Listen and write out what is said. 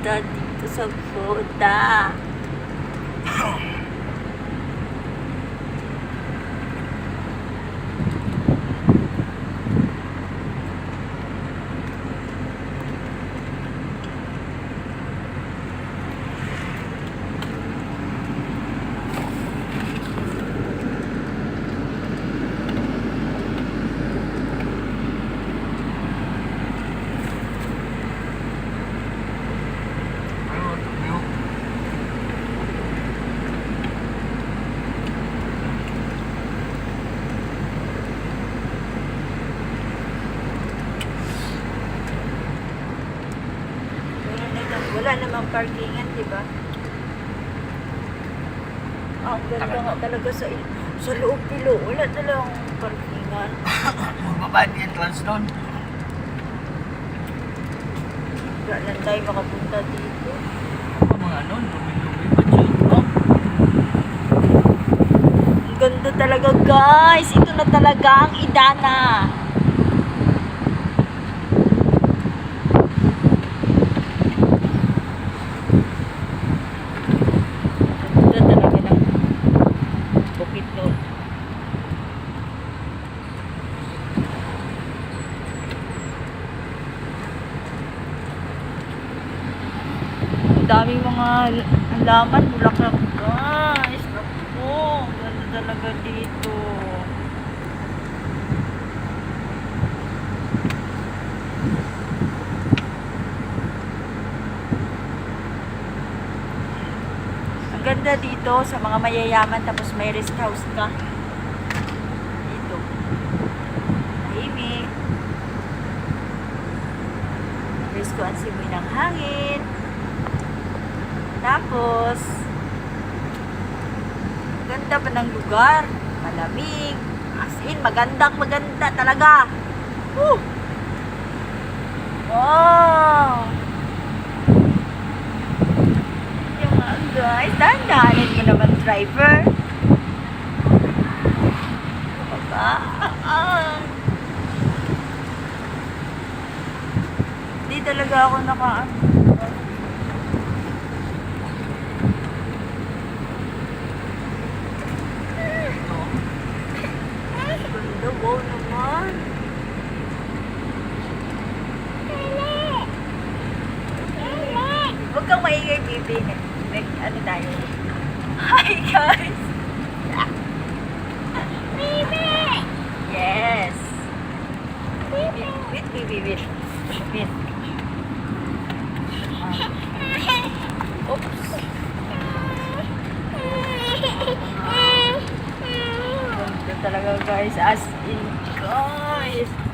ganda dito sa Boda. Wala, na, wala namang parkingan, di ba? Ah, Ang ganda nga talaga sa, sa loob pilo. Wala talagang parkingan. Magbaba di entrance doon. Wala lang tayo makapunta dito. Ang mga ano, dumi-dumi pa dyan. Oh, Ang ganda talaga guys. Ito na talaga ang Idana. Ang ganda talaga ng bukit doon. Ang daming mga halaman, bulaklak guys. Ang ganda talaga dito. Ang ganda dito sa mga mayayaman tapos may rest house ka. Dito. Tahimik. Rest ko ang simoy ng hangin. Tapos, ganda pa ng lugar. Malamig. As in, magandang maganda talaga. Woo! Wow! Yung mga guys, dahan-dahanin mo naman, driver. Baba. Ah. Hindi talaga ako naka... Ganda, wow naman. Huwag kang baby. Nag, nag, ano tayo? Hi, guys! Yes! Wait, wait, baby, wait. Wait. Ah. Oops. Ganda talaga, guys. As in, guys.